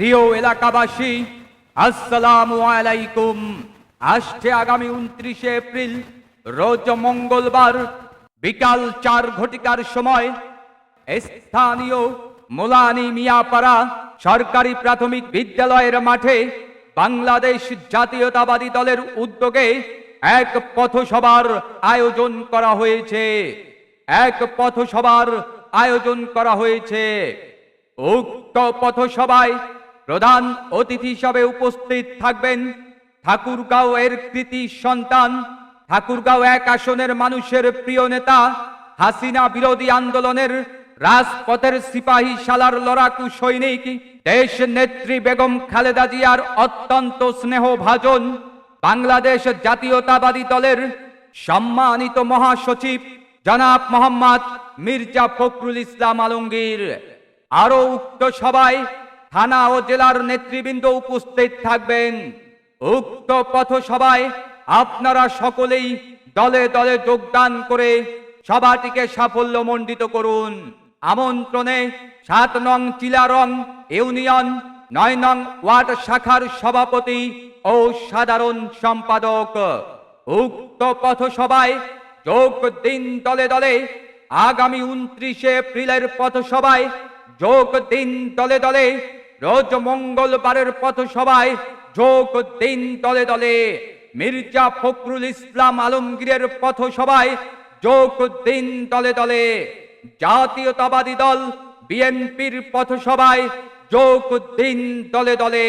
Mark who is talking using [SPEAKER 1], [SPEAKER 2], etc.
[SPEAKER 1] প্রিয় এলাকাবাসী, আসসালামু আলাইকুম। আসছে আগামী উনত্রিশে এপ্রিল, রোজ মঙ্গলবার, বিকাল চার ঘটিকার সময়, স্থানীয় মোলানি মিয়াপাড়া সরকারি প্রাথমিক বিদ্যালয়ের মাঠে বাংলাদেশ জাতীয়তাবাদী দলের উদ্যোগে এক পথসভার আয়োজন করা হয়েছে। এক পথসভার আয়োজন করা হয়েছে। উক্ত পথসভায় প্রধান অতিথি হিসাবে উপস্থিত থাকবেন ঠাকুরগাঁও এর কৃতি সন্তান, ঠাকুরগাঁও এক আসনের মানুষের প্রিয় নেতা, হাসিনা বিরোধী আন্দোলনের রাজপথের সিপাহী শালার লড়াকু সৈনিক, দেশ নেত্রী বেগম খালেদা জিয়ার অত্যন্ত স্নেহ ভাজন বাংলাদেশ জাতীয়তাবাদী দলের সম্মানিত মহাসচিব জনাব মোহাম্মদ মির্জা ফখরুল ইসলাম আলমগীর। আরও উক্ত সভায় থানা ও জেলার নেতৃবৃন্দ উপস্থিত থাকবেন। উক্ত পথসভায় আপনারা সকলেই দলে দলে যোগদান করে সভাটিকে সাফল্যমণ্ডিত করুন। আমন্ত্রণে সাত নং চিলারং ইউনিয়ন, নয় নং ওয়ার্ড শাখার সভাপতি ও সাধারণ সম্পাদক। উক্ত পথসভায় যোগ দিন দলে দলে আগামী উনত্রিশে এপ্রিলের পথসভায় যোগ দিন দলে দলে রোজ মঙ্গলবারের পথসভায় যোগ দিন দলে দলে। মির্জা ফখরুল ইসলাম আলমগীরের পথসভায় যোগ দিন দলে দলে। জাতীয়তাবাদী দল, বিএনপির পথসভায় যোগ দিন দলে দলে।